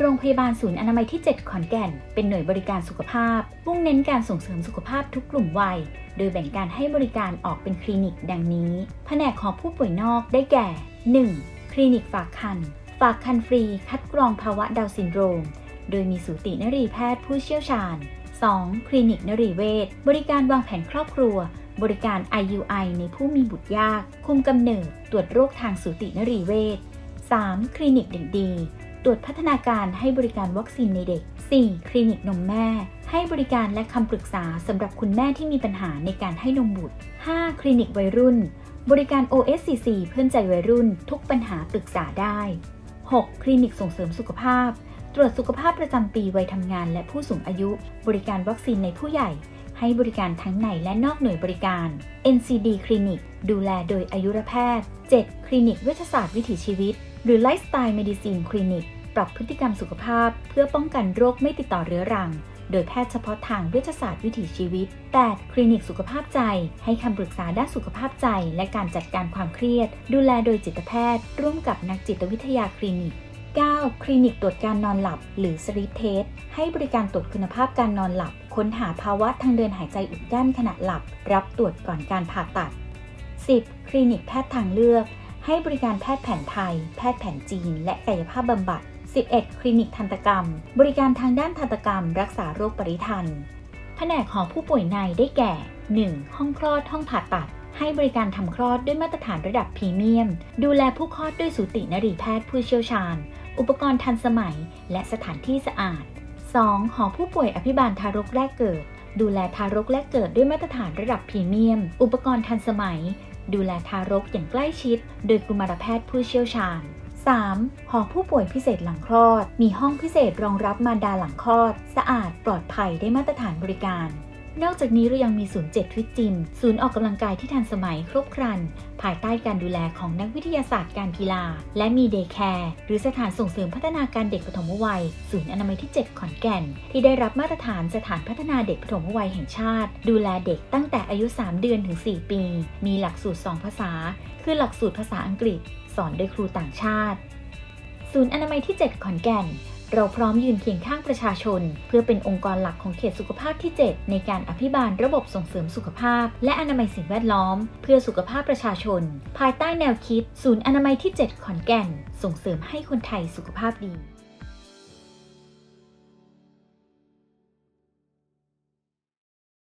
โรงพยาบาลศูนย์อนามัยที่ 7 ขอนแก่น เป็นหน่วยบริการสุขภาพ มุ่งเน้นการส่งเสริมสุขภาพทุกกลุ่มวัย โดยแบ่งการให้บริการออกเป็นคลินิกดังนี้ แผนกของผู้ป่วยนอกได้แก่ 1. คลินิกฝากคัน ฝากคันฟรี คัดกรองภาวะดาวซินโดรม โดยมีสูตินรีแพทย์ผู้เชี่ยวชาญ 2. คลินิกนรีเวชบริการวางแผนครอบครัว บริการ IUI ในผู้มีบุตรยาก คุมกำเนิด ตรวจโรคทางสูตินรีเวช 3. คลินิกเด็กดี ตรวจพัฒนาการให้บริการวัคซีนในเด็ก 4. คลินิกนมแม่ ให้บริการและคำปรึกษาสำหรับคุณแม่ที่มีปัญหาในการให้นมบุตร 5. คลินิกวัยรุ่น บริการ OSCC เพื่อนใจวัยรุ่น ทุกปัญหาปรึกษาได้ 6. คลินิกส่งเสริมสุขภาพ ตรวจสุขภาพประจำปีวัยทำงานและผู้สูงอายุ บริการวัคซีนในผู้ใหญ่ ให้บริการทั้งในและนอกหน่วยบริการ NCD คลินิกดูแลโดยอายุรแพทย์ 7. คลินิกเวชศาสตร์วิถีชีวิต หรือ Lifestyle Medicine Clinic ปรับพฤติกรรมสุขภาพ เพื่อป้องกันโรคไม่ติดต่อเรื้อรัง โดยแพทย์เฉพาะทางเวชศาสตร์วิถีชีวิต 8. คลินิกสุขภาพใจ ให้คำปรึกษาด้านสุขภาพใจ และการจัดการความเครียด ดูแลโดยจิตแพทย์ ร่วมกับนักจิตวิทยาคลินิก 9. คลินิกตรวจการนอนหลับ หรือ Sleep Test ให้บริการตรวจคุณภาพการนอนหลับ ค้นหาภาวะทางเดินหายใจอุดกั้นขณะหลับ รับตรวจก่อนการผ่าตัด 10. คลินิกแพทย์ทางเลือก ให้บริการแพทย์แผนไทย แพทย์แผนจีน และกายภาพบำบัด 11. คลินิกทันตกรรม บริการทางด้านทันตกรรม รักษาโรคปริทัน แผนกของผู้ป่วยในได้แก่ 1. ห้องคลอด ห้องผ่าตัด ให้บริการทำคลอดด้วยมาตรฐานระดับพรีเมียม ดูแลผู้คลอดด้วยสูตินรีแพทย์ผู้เชี่ยวชาญ อุปกรณ์ทันสมัย และสถานที่สะอาด 2. หอผู้ป่วยอภิบาลทารกแรกเกิด ดูแลทารกแรกเกิดด้วยมาตรฐานระดับพรีเมียม อุปกรณ์ทันสมัย ดูแลทารกอย่างใกล้ชิด โดยกุมารแพทย์ผู้เชี่ยวชาญ 3. หอผู้ป่วยพิเศษหลังคลอด มีห้องพิเศษรองรับมารดาหลังคลอด สะอาดปลอดภัยได้มาตรฐานบริการ นอกจากนี้เรายังมีศูนย์เจ็ดทวิตจิม ศูนย์ออกกำลังกายที่ทันสมัยครบครัน ภายใต้การดูแลของนักวิทยาศาสตร์การกีฬา และมีเดย์แคร์หรือสถานส่งเสริมพัฒนาการเด็กปฐมวัย ศูนย์อนามัยที่ 7 ขอนแก่น ที่ได้รับมาตรฐานสถานพัฒนาเด็กปฐมวัยแห่งชาติ ดูแลเด็กตั้งแต่อายุ 3 เดือนถึง 4 ปี มีหลักสูตร 2 ภาษา คือหลักสูตรภาษาอังกฤษ สอนโดยครูต่างชาติ ศูนย์อนามัยที่ 7 ขอนแก่น เราพร้อมยืนเคียงข้างประชาชน เพื่อเป็นองค์กรหลักของเขตสุขภาพที่ 7 ในการอภิบาลระบบส่งเสริมสุขภาพ และอนามัยสิ่งแวดล้อม เพื่อสุขภาพประชาชน ภายใต้แนวคิด ศูนย์อนามัยที่ 7 ขอนแก่น ส่งเสริมให้คนไทยสุขภาพดี